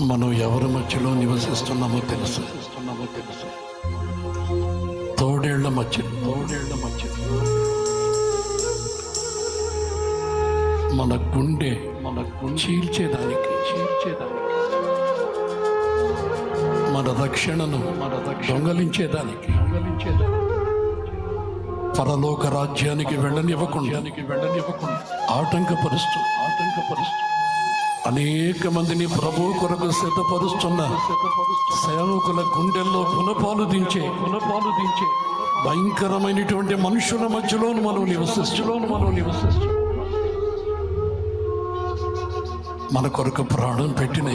మనం ఎవరి మధ్యలో నివసిస్తున్నామో తెలుసు. తెలుసు తోడేళ్ళ మధ్య. తోడేళ్ళ మధ్య మన గుండె మన చీల్చేదానికి. చీల్చేదానికి మన రక్షణను మన దొంగలించేదానికి. దొంగలించేదానికి పరలోక రాజ్యానికి వెళ్ళనివ్వకుండా. వెళ్ళనివ్వకుండా ఆటంకపరుస్తూ ఆటంకపరుస్తూ. అనేక మందిని ప్రభు కొరకు సిద్ధపరుస్తున్న సేవకుల గుండెల్లో పునపాలు దించే పునపాలు దించే భయంకరమైనటువంటి మనుషుల మధ్యలో మనం నివసిస్తులో మనం నివసిస్తు మన కొరకు ప్రాణం పెట్టిన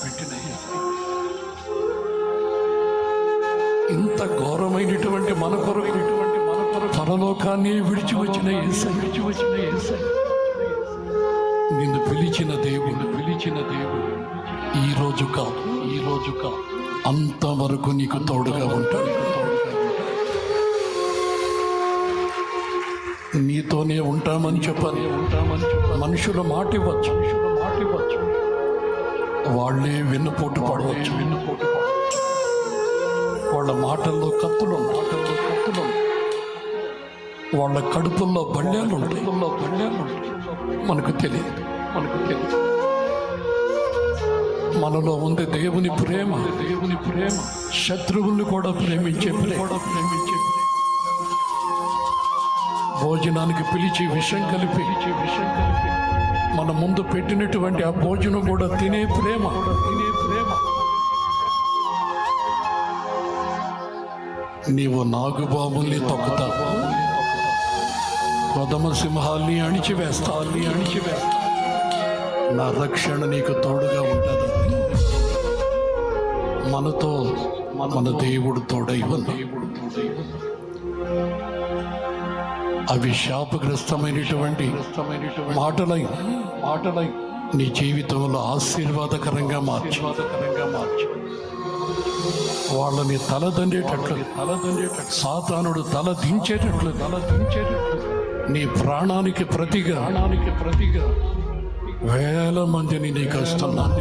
పెట్టిన ఇంత ఘోరమైనటువంటి మన కొరకు ఇటువంటి మన కొరకు పరలోకాన్ని విడిచి వచ్చిన విడిచి వచ్చిన ఏసై నిన్ను పిలిచిన దేవుడు. పిలిచిన దేవుడు. ఈ రోజు కాదు. ఈ రోజు కాదు. అంతవరకు నీకు తోడుగా ఉంటాడు నీతోనే ఉంటామని చెప్పని ఉంటామని చెప్ప మనుషుల మాట ఇవ్వచ్చు. మనుషుల మాట ఇవ్వచ్చు. వాళ్ళే వెన్నుపోటు పడవచ్చు. వెన్నుపోటు పడవచ్చు. వాళ్ళ మాటల్లో కత్తులు మాటల్లో కత్తులు. వాళ్ళ కడుపుల్లో బళ్ళేలు ఉంటాయి. మనకు తెలియదు. మనకు తెలియదు. మనలో ఉంది దేవుని ప్రేమ. దేవుని ప్రేమ. శత్రువుల్ని కూడా ప్రేమించే ప్రేమ. కూడా ప్రేమించే ప్రేమ. భోజనానికి పిలిచి విషం కలిపి విషం కలిపి మన ముందు పెట్టినటువంటి ఆ భోజనం కూడా తినే ప్రేమ. తినే ప్రేమ. నీవు నాగుబాబుల్ని తొక్కుతావు. కొదమ సింహాల్ని అణిచివేస్తాల్ని అణిచివేస్తా నా రక్షణ నీకు తోడుగా ఉంటుంది. మనతో మన దేవుడు తోడై ఉంది దేవుడు అవి శాపగ్రస్తమైనటువంటి మాటలై మాటలై నీ జీవితంలో ఆశీర్వాదకరంగా మార్చి. మార్చి వాళ్ళని తలదండేటట్లు తలదండేటట్లు సాతానుడు తల దించేటట్లు తల దించేటట్లు నీ ప్రాణానికి ప్రతిగా ప్రాణానికి ప్రతిగా వేల మందిని నీకు వస్తున్నాను